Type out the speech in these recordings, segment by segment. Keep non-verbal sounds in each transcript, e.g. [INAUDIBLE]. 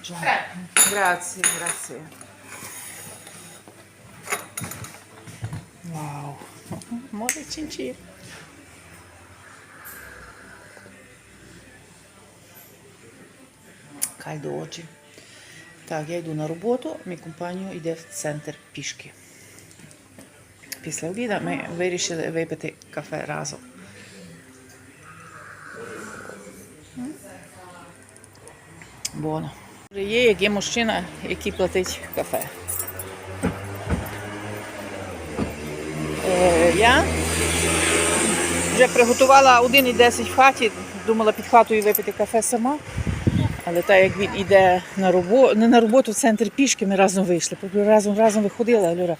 Già. Grazie, grazie. Wow. Море чинчі. Кальдо очі. Так, я йду на роботу, мій компанію йде в центр пішки. Після обіду ми вирішили випити кафе разом. Боно. Є як є мужчина, який платить кафе. Е, я вже приготувала 1,10 в хаті, думала під хатою випити кафе сама. Але так як він йде на роботу, не на роботу в центр пішки, ми разом вийшли. Тобто Разом разом виходили, а Люра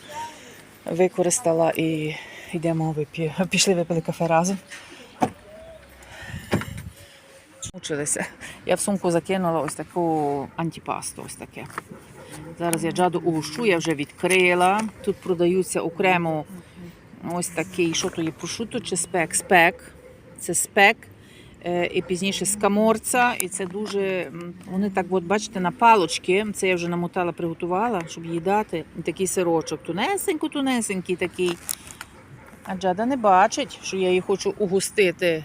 використала і йдемо вип'ємо. Пішли випили кафе разом. Мучилися. Я в сумку закинула ось таку антипасту. Ось таке. Зараз я джаду угощу, я вже відкрила. Тут продаються окремо ось такий, що то є прошуто чи спек? Спек. Це спек. Е, І пізніше скаморця. І це дуже. Вони так, от бачите, на палочки. Це я вже намотала, приготувала, щоб їй дати. І такий сирочок. Тунесенько, тунесенький такий. А Джада не бачить, що я її хочу угостити.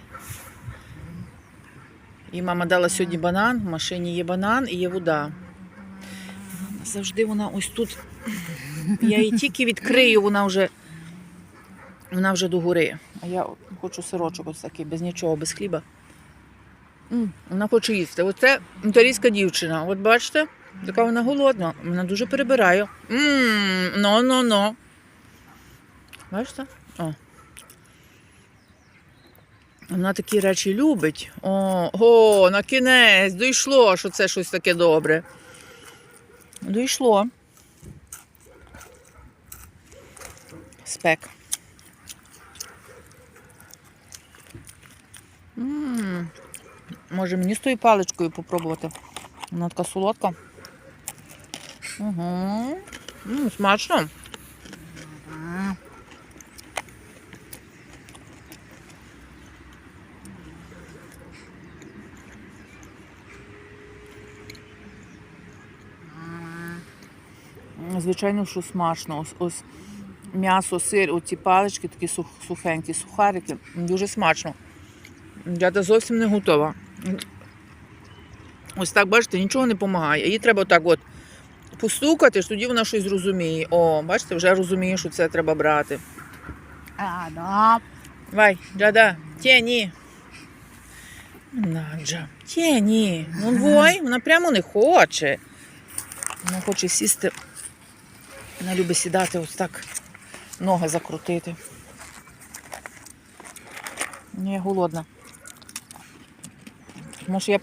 І мама дала сьогодні банан, в машині є банан і є вода. Завжди вона ось тут. Я її тільки відкрию, вона вже, вона вже догори. А я хочу сирочок ось такий, без нічого, без хліба. Вона хоче їсти. Оце італійська дівчина. От бачите, така вона голодна, вона дуже перебирає. Мм, но, но, но. Бачите? О. Вона такі речі любить. О, о, на кінець дійшло, що це щось таке добре. Дійшло. Спек. м Може мені з тою паличкою попробувати. Вона така солодка. Угу. м смачно. Звичайно, що смачно. Ось, ось м'ясо, сир, оці палички, такі сухенькі, сухарики. Дуже смачно. Я зовсім не готова. Ось так, бачите, нічого не допомагає. Їй треба так от постукати, ж тоді вона щось зрозуміє. О, бачите, вже розуміє, що це треба брати. А, да. Давай, Джада, тяні. Наджа, тяні. Ну, вой, вона прямо не хоче. Вона хоче сісти. Вона любить сідати ось так, ноги закрутити. Ні, я голодна. Тому що я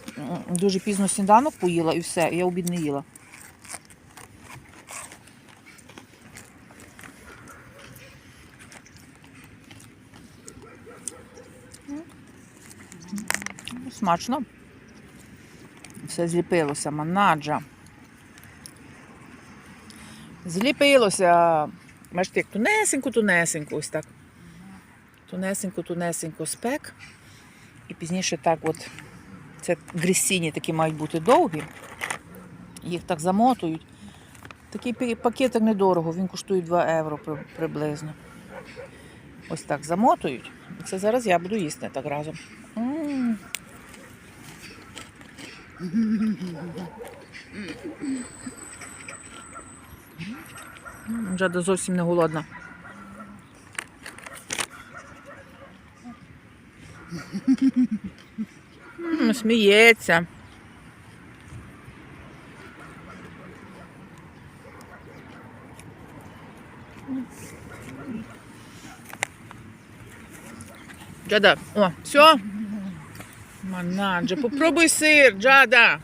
дуже пізно сніданок поїла і все, я обід не їла. Ну, Смачно. Все зліпилося, манаджа. Зліпилося. Бачите, як тунесенько, ось так. Тунесенько спек. І пізніше так от. Це грісіні такі мають бути довгі. Їх так замотують. Такий пакетик недорого, він коштує 2 євро приблизно. Ось так замотують. Це зараз я буду їсти так разом. М. М, Жада зовсім не голодна. Сміється. Джада, о, все? Манаджа, попробуй сир, Джада.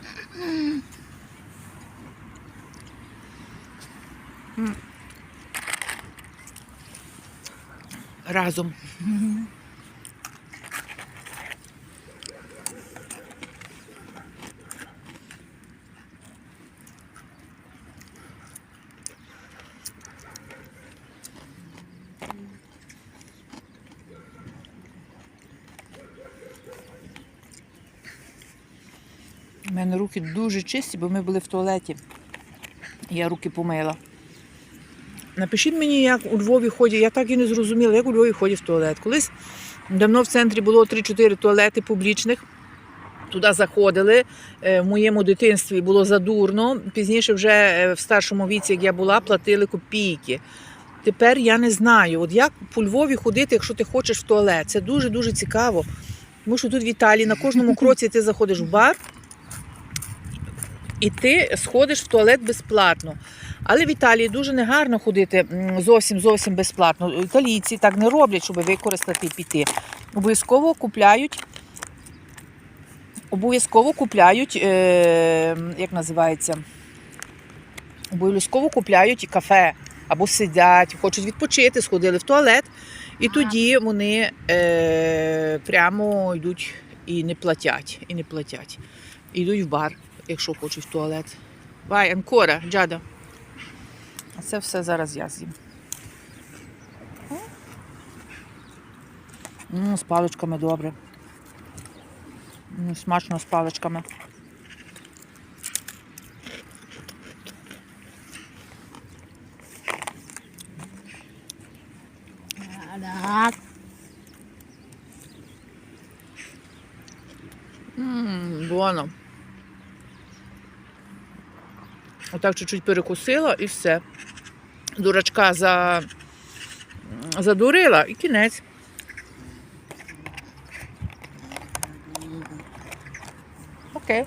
разом. У мене руки дуже чисті, бо ми були в туалеті. Я руки помила. Напишіть мені, як у Львові ходять. Я так і не зрозуміла, як у Львові ходять в туалет. Колись давно в центрі було 3-4 туалети публічних. Туди заходили. Е, В моєму дитинстві було задурно. Пізніше, вже е, в старшому віці, як я була, платили копійки. Тепер я не знаю, от як по Львові ходити, якщо ти хочеш в туалет. Це дуже-дуже цікаво. Тому що тут в Італії на кожному [LAUGHS] кроці ти заходиш в бар і ти сходиш в туалет безплатно. Але в Італії дуже негарно ходити зовсім зовсім безплатно. Італійці так не роблять, щоб використати і піти. Обов'язково купляють. Обов'язково купляють, е, як називається? Обов'язково купляють кафе або сидять, хочуть відпочити, сходили в туалет, і тоді вони е, прямо йдуть і не платять. І не платять. Йдуть в бар, якщо хочуть в туалет. Вай, анкора, джада. А це все зараз я з'їм. М, з паличками добре. М, Смачно з паличками. Так. Ммм, буоно. Отак чуть-чуть перекусила і все. Дурачка за... задурила і кінець. Окей.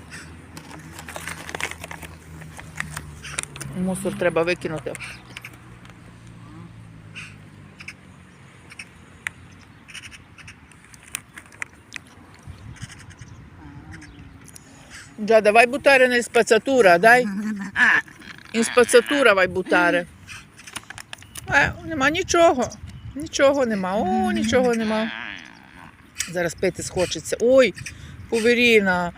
Мусор треба викинути. Vai buttare nel spazzatura, dai. In spazzatura vai buttare. Е, нема нічого. Нічого нема. О, нічого нема. Зараз пити схочеться. Ой, повіріна,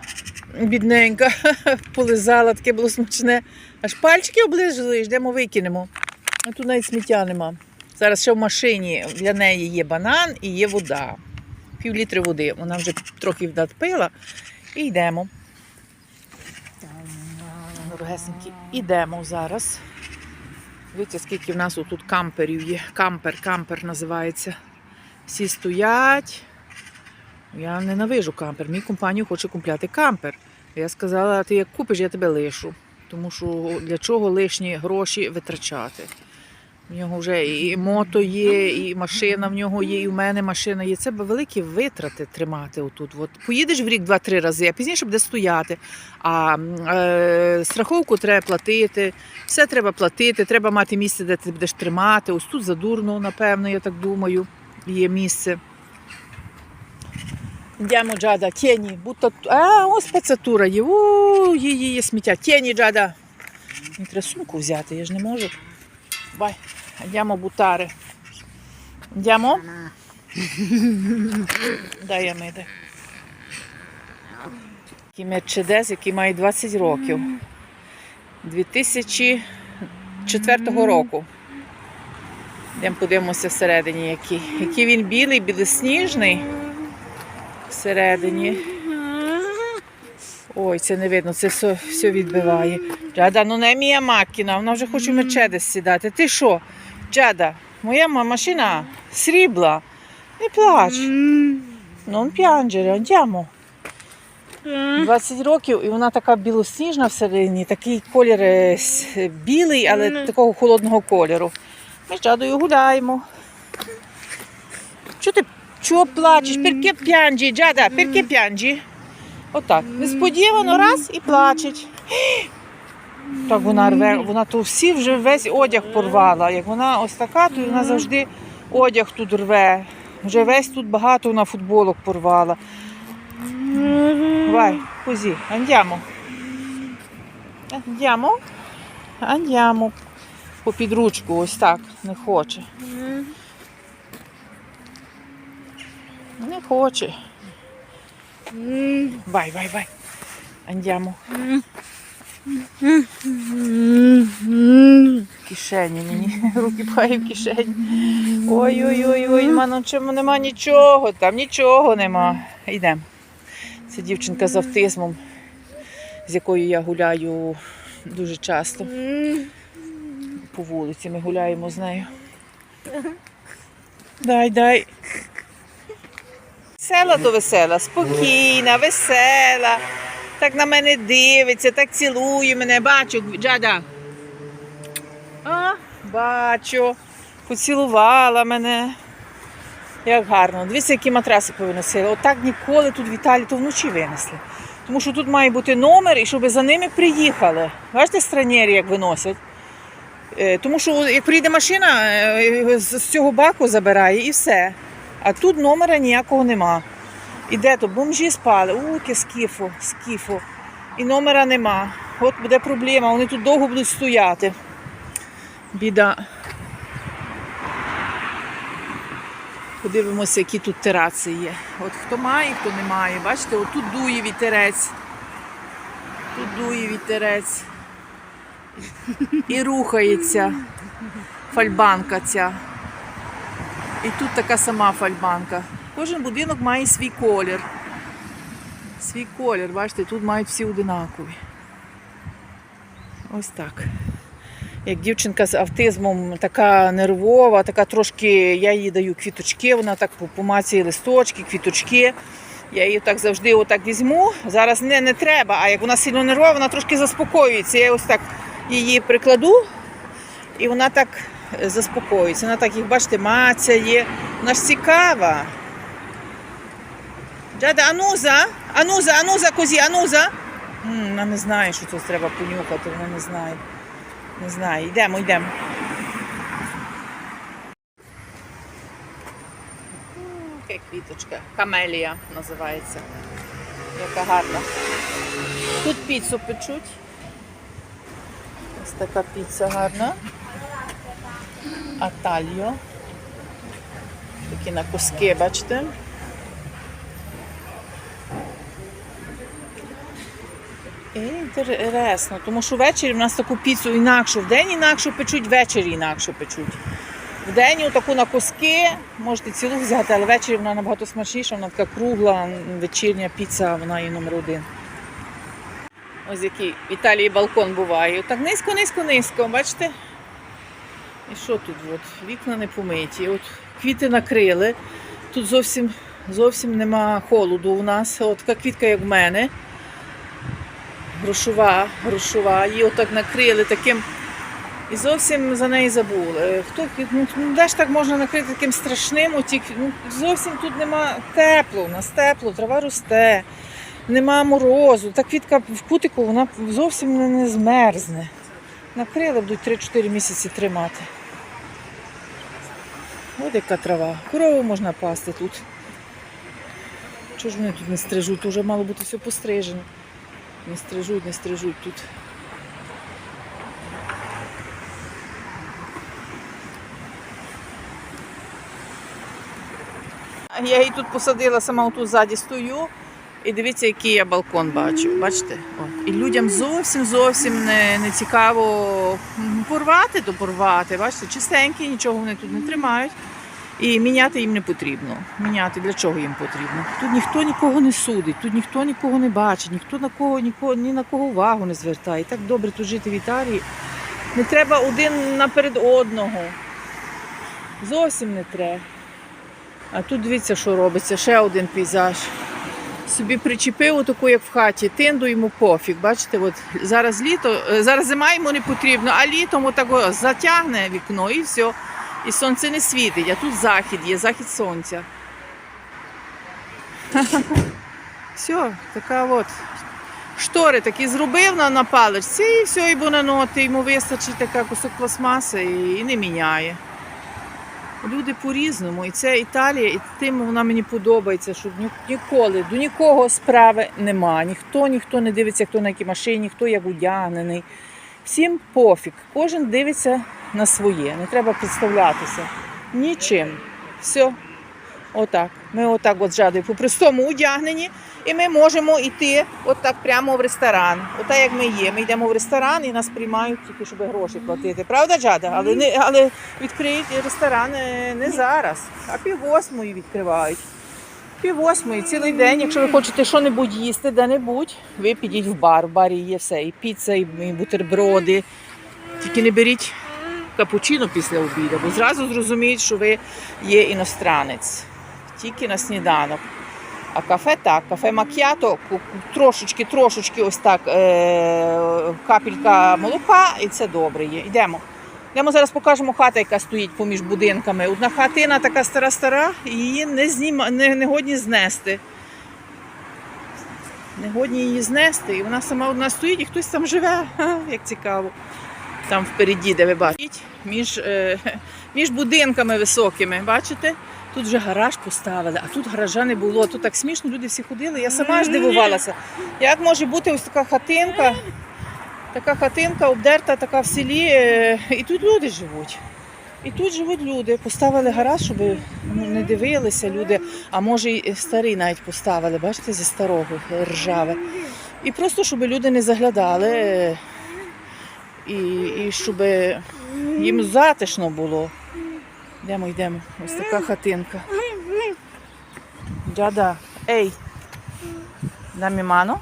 бідненька, [LAUGHS] полизала, таке було смачне. Аж пальчики оближили, йдемо викинемо. А тут навіть сміття нема. Зараз ще в машині для неї є банан і є вода. Пів літри води. Вона вже трохи надпила. І йдемо. Дорогесенькі, ідемо зараз. Дивіться, скільки в нас тут камперів є. Кампер, кампер називається. Всі стоять. Я ненавижу кампер. Мій компанію хоче купляти кампер. Я сказала, ти як купиш, я тебе лишу. Тому що для чого лишні гроші витрачати? В нього вже і мото є, і машина в нього є, і в мене машина є. Це великі витрати тримати отут. От поїдеш в рік два-три рази, а пізніше буде стояти. А е, страховку треба платити, все треба платити, треба мати місце, де ти будеш тримати. Ось тут задурно, напевно, я так думаю, є місце. Йдемо, Джада, тіні, будто... А, ось пацатура є. У, є, є, є сміття. Тіні, Джада. Мені треба сумку взяти, я ж не можу. Vai, andiamo a buttare. Andiamo? Дай Амиде. Такий Мерчедес, який має 20 років. 2004 року. Йдемо подивимося всередині, який. Який він білий, білосніжний. Всередині. Ой, це не видно, це все, все відбиває. Джада, ну не мія макіна, вона вже хоче в Мерчедес сідати. Ти що? Джада, моя машина срібла. Не плач. Non piangere, andiamo. 20 років, і вона така білосніжна всередині, такий колір білий, але такого холодного кольору. Ми з Джадою гуляємо. Чого ти чого плачеш? Перке п'янджі, Джада, перке п'янджі? Отак. Несподівано раз і плачеть. Так вона рве, вона то всі вже весь одяг порвала. Як вона ось така, то вона завжди одяг тут рве. Вже весь тут багато вона футболок порвала. Vai, così, andiamo. Andiamo? Andiamo. По підручку, ось так, не хоче. Не хоче. Vai, vai, vai. Andiamo. Кишені мені. [LAUGHS] Руки пхає в кишені. Ой-ой-ой, ману, чому нема нічого, там нічого нема. Йдемо. Це дівчинка з автизмом. з якою я гуляю дуже часто по вулиці. Ми гуляємо з нею. Дай, дай. Весела то весела, спокійна, весела. Так на мене дивиться, так цілує мене. Бачу, Джада. А, бачу. Поцілувала мене. Як гарно. Дивіться, які матраси повиносили. Отак ніколи тут в Італії, то вночі винесли. Тому що тут має бути номер і щоб за ними приїхали. Бачите, странєрі як виносять. Е, Тому що як приїде машина, е, з цього баку забирає і все. А тут номера ніякого нема. І де то бомжі спали, у, яке скіфо, скіфо. І номера нема. От буде проблема, вони тут довго будуть стояти. Біда. Подивимося, які тут тераси є. От хто має, хто не має. Бачите, от тут дує вітерець. Тут дує вітерець. І рухається фальбанка ця. І тут така сама фальбанка. Кожен будинок має свій колір. Свій колір, бачите, тут мають всі одинакові. Ось так. Як дівчинка з автизмом, така нервова, така трошки, я їй даю квіточки, вона так по- помацює листочки, квіточки. Я її так завжди отак візьму. Зараз не, не треба, а як вона сильно нервова, вона трошки заспокоюється. Я ось так її прикладу, і вона так заспокоюється. Вона так, їх, бачите, мацяє. Вона ж цікава. Джада, ануза, ануза, ануза, козі, ануза. М, Вона не знає, що це треба понюхати, вона не знає. Не знаю, йдемо, йдемо. Яка квіточка. Камелія називається. Яка гарна. Тут піцу печуть. Ось така піца гарна. Атальо. Такі на куски, бачите? Інтересно, тому що ввечері в нас таку піцу інакшу, вдень інакше печуть, ввечері інакше печуть. Вдень таку на куски можете цілу взяти, але ввечері вона набагато смачніша, вона така кругла, вечірня піца, вона є номер один. Ось який в Італії балкон буває. Так низько, низько, низько, бачите? І що тут? От, вікна не помиті. От квіти накрили. Тут зовсім, зовсім нема холоду у нас. От така квітка, як в мене. Грошова, грошова. Її отак накрили таким. І зовсім за неї забули. Хто ну, ну, де ж так можна накрити таким страшним? Оті, ну, зовсім тут нема тепло, у нас тепло, трава росте, нема морозу. Та квітка в кутику вона зовсім не, не змерзне. Накрили будуть 3-4 місяці тримати. Ось яка трава. Корову можна пасти тут. Чого ж вони тут не стрижуть? Тут мало бути все пострижено. Не стрижуть, не стрижуть тут. Я її тут посадила, сама тут ззаді стою. І дивіться, який я балкон бачу. Бачите? От. І людям зовсім зовсім не, не цікаво порвати, то порвати. Бачите, чистенькі, нічого вони тут не тримають. І міняти їм не потрібно. Міняти для чого їм потрібно? Тут ніхто нікого не судить, тут ніхто нікого не бачить, ніхто на кого, нікого, ні на кого увагу не звертає. Так добре тут жити в Італії. Не треба один наперед одного. Зовсім не треба. А тут дивіться, що робиться, ще один пейзаж. Собі причепив отаку, як в хаті, тинду йому пофіг. Бачите, от зараз літо, е, зараз зима йому не потрібно, а літом отако затягне вікно і все. І сонце не світить, а тут захід є, захід сонця. [LAUGHS] Все, така от. Штори такі зробив на, на паличці і все, і бонаноти, йому вистачить така кусок пластмаси і, і не міняє. Люди по-різному, і це Італія, і тим вона мені подобається, що ні- ніколи до нікого справи нема. Ніхто ніхто не дивиться, хто на якій машині, хто як одягнений. Всім пофіг. Кожен дивиться на своє. Не треба підставлятися нічим. Все. Отак. Ми отак от жадою по простому одягнені, і ми можемо йти отак прямо в ресторан. Отак як ми є. Ми йдемо в ресторан і нас приймають тільки, щоб гроші платити. Правда, Джада? Але не але відкриють ресторан е, не зараз, а пів восьмої відкривають. Пів восьмої, цілий день. Якщо ви хочете що-небудь їсти, де-небудь, ви підіть в бар. В барі є все. І піца, і бутерброди. Тільки не беріть капучино після обіду, бо зразу зрозуміють, що ви є іностранець. Тільки на сніданок. А кафе так, кафе макіато, трошечки, трошечки ось так, е- капелька молока, і це добре є. Йдемо. Йдемо зараз покажемо хата, яка стоїть поміж будинками. Одна хатина така стара-стара, її не, зніма, не, не годні знести. Не годні її знести. І вона сама одна стоїть, і хтось там живе. [LAUGHS] Ха, як цікаво. Там впереді, де ви бачите, між, е, між будинками високими. Бачите? Тут вже гараж поставили, а тут гаража не було. Тут так смішно, люди всі ходили. Я сама ж дивувалася. Як може бути ось така хатинка, така хатинка обдерта, така в селі, е, і тут люди живуть. І тут живуть люди. Поставили гараж, щоб ну, не дивилися люди, а може і старий навіть поставили, бачите, зі старого ржаве. І просто, щоб люди не заглядали, і, і щоб їм затишно було. Йдемо, йдемо. Ось така хатинка. Дяда, ей, дамі ману.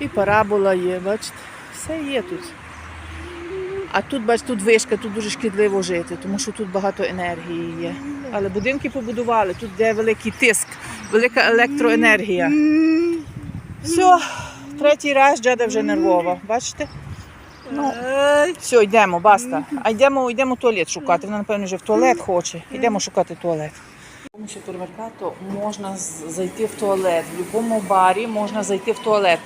І парабола є, бачите, все є тут. А тут, бачите, тут вишка, тут дуже шкідливо жити, тому що тут багато енергії є. Але будинки побудували, тут де великий тиск, велика електроенергія. Все, третій раз джада вже нервова, бачите? Ну, все, йдемо, баста. А йдемо, йдемо туалет шукати. Вона, напевно, вже в туалет хоче. Йдемо шукати туалет. В цьому супермеркату можна зайти в туалет. В будь-якому барі можна зайти в туалет.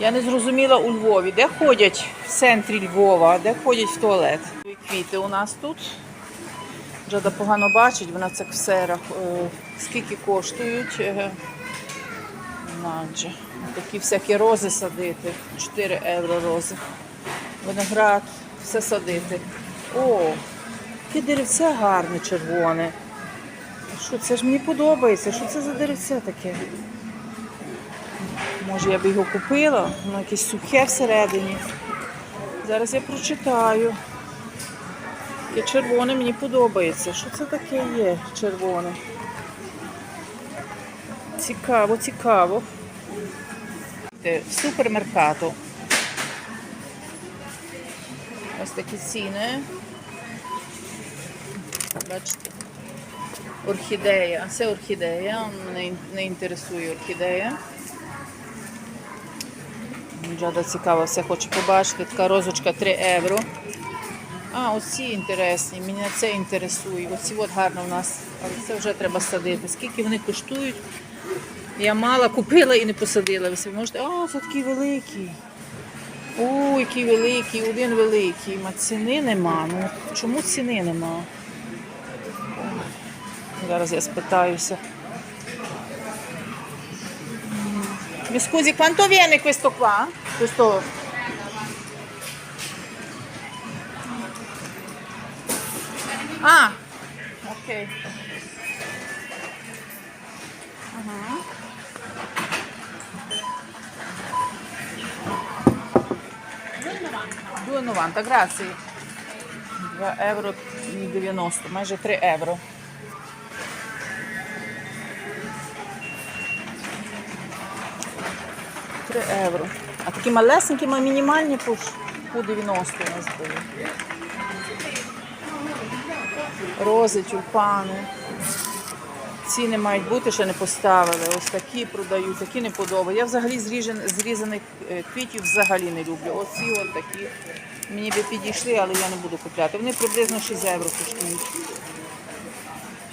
Я не зрозуміла у Львові, де ходять в центрі Львова, де ходять в туалет. Квіти у нас тут. Джада погано бачить, вона це все рах- е, скільки коштують. Надже. Такі всякі рози садити. 4 євро рози. Виноград, все садити. О, яке деревце гарне, червоне. Що це ж мені подобається? Що це за деревце таке? Може я б його купила, воно якесь сухе всередині. Зараз я прочитаю. Таке червоне мені подобається. Що це таке є червоне? Цікаво, цікаво. Е, В супермеркату. Ось такі ціни. Бачите. Орхідея. Це орхідея. Мене не інтересує орхідея. Джада цікаво, все хоче побачити. Така розочка 3 євро. А, оці інтересні, мене це інтересує. Оці от гарно в нас, але це вже треба садити. Скільки вони коштують? Я мала, купила і не посадила. Ви собі можете. А, це такі великі. Ой, який великий, один великий. Ма ціни нема. Ну чому ціни нема? Зараз я спитаюся. Mi scusi, quanto viene questo qua? Questo... Ah, 2,90, grazie. 2 euro 90, майже 3 євро. Три євро. А такі малесенькі, ма- мінімальні по 90 у нас були. Рози, тюльпани. Ціни мають бути, ще не поставили. Ось такі продають, такі не подобаються. Я взагалі зрізаних е, квітів взагалі не люблю. Оці от такі. Мені би підійшли, але я не буду купляти. Вони приблизно 6 євро коштують.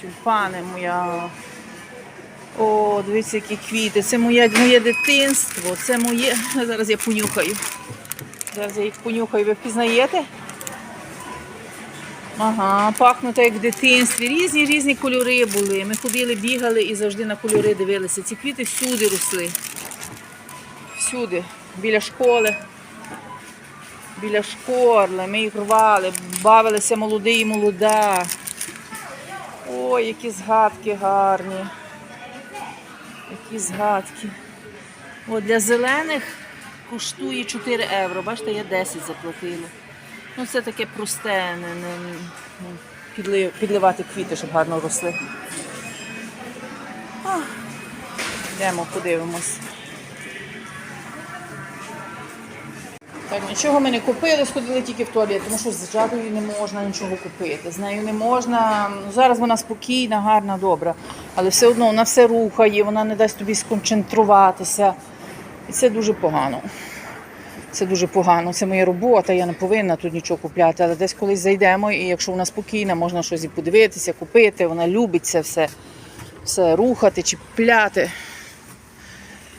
Тюльпани моя. О, дивіться, які квіти. Це моє, моє дитинство. Це моє. Зараз я понюхаю. Зараз я їх понюхаю. Ви впізнаєте? Ага, пахнуть як в дитинстві. Різні різні кольори були. Ми ходили, бігали і завжди на кольори дивилися. Ці квіти всюди росли. Всюди. Біля школи. Біля школи. Ми їх рвали, бавилися молодий і молода. Ой, які згадки гарні. Які згадки. От для зелених коштує 4 євро. Бачите, я 10 заплатила. Ну, це таке просте, не, не, ну, підливати квіти, щоб гарно росли. А, Йдемо, подивимось. Так, нічого ми не купили, сходили тільки в туалет, тому що з жадою не можна нічого купити. З нею не можна. Ну, зараз вона спокійна, гарна, добра. Але все одно вона все рухає, вона не дасть тобі сконцентруватися. І це дуже погано. Це дуже погано. Це моя робота, я не повинна тут нічого купляти. Але десь колись зайдемо, і якщо вона спокійна, можна щось і подивитися, купити. Вона любить це все, все рухати, чіпляти.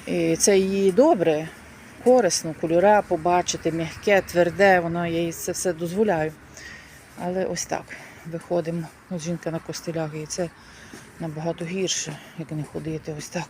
І це їй добре, корисно, кольора побачити, м'яке, тверде, воно я їй це все дозволяю. Але ось так виходимо. Ось жінка на костелях, і це набагато гірше, як не ходити ось так.